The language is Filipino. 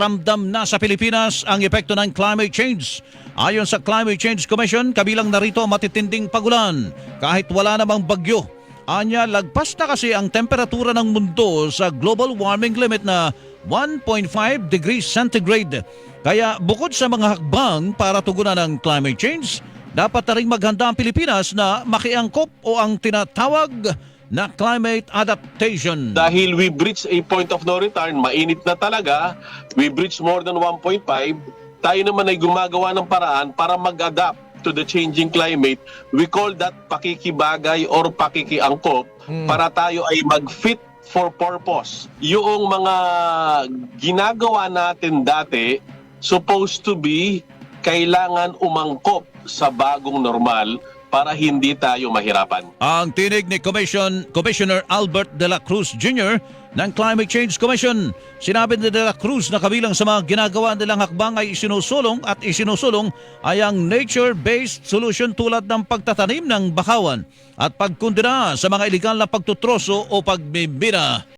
ramdam na sa Pilipinas ang epekto ng climate change. Ayon sa Climate Change Commission, kabilang narito ang matitinding pagulan kahit wala namang bagyo. Anya, lagpas na kasi ang temperatura ng mundo sa global warming limit na 1.5 degrees centigrade. Kaya bukod sa mga hakbang para tugunan ng climate change, dapat na rin maghanda ang Pilipinas na makiangkop o ang tinatawag na climate adaptation. Dahil we reach a point of no return, mainit na talaga, we reach more than 1.5, tayo naman ay gumagawa ng paraan para mag-adapt to the changing climate. We call that pakikibagay or pakikiangkop para tayo ay mag-fit for purpose. Yung mga ginagawa natin dati, supposed to be kailangan umangkop sa bagong normal para hindi tayo mahirapan. Ang tinig ni Commission, Commissioner Albert de la Cruz Jr. ng Climate Change Commission. Sinabi ni de la Cruz na kabilang sa mga ginagawa nilang hakbang ay isinusulong at isinusulong ay ang nature-based solution tulad ng pagtatanim ng bakawan at pagkundina sa mga iligal na pagtutroso o pagmimina.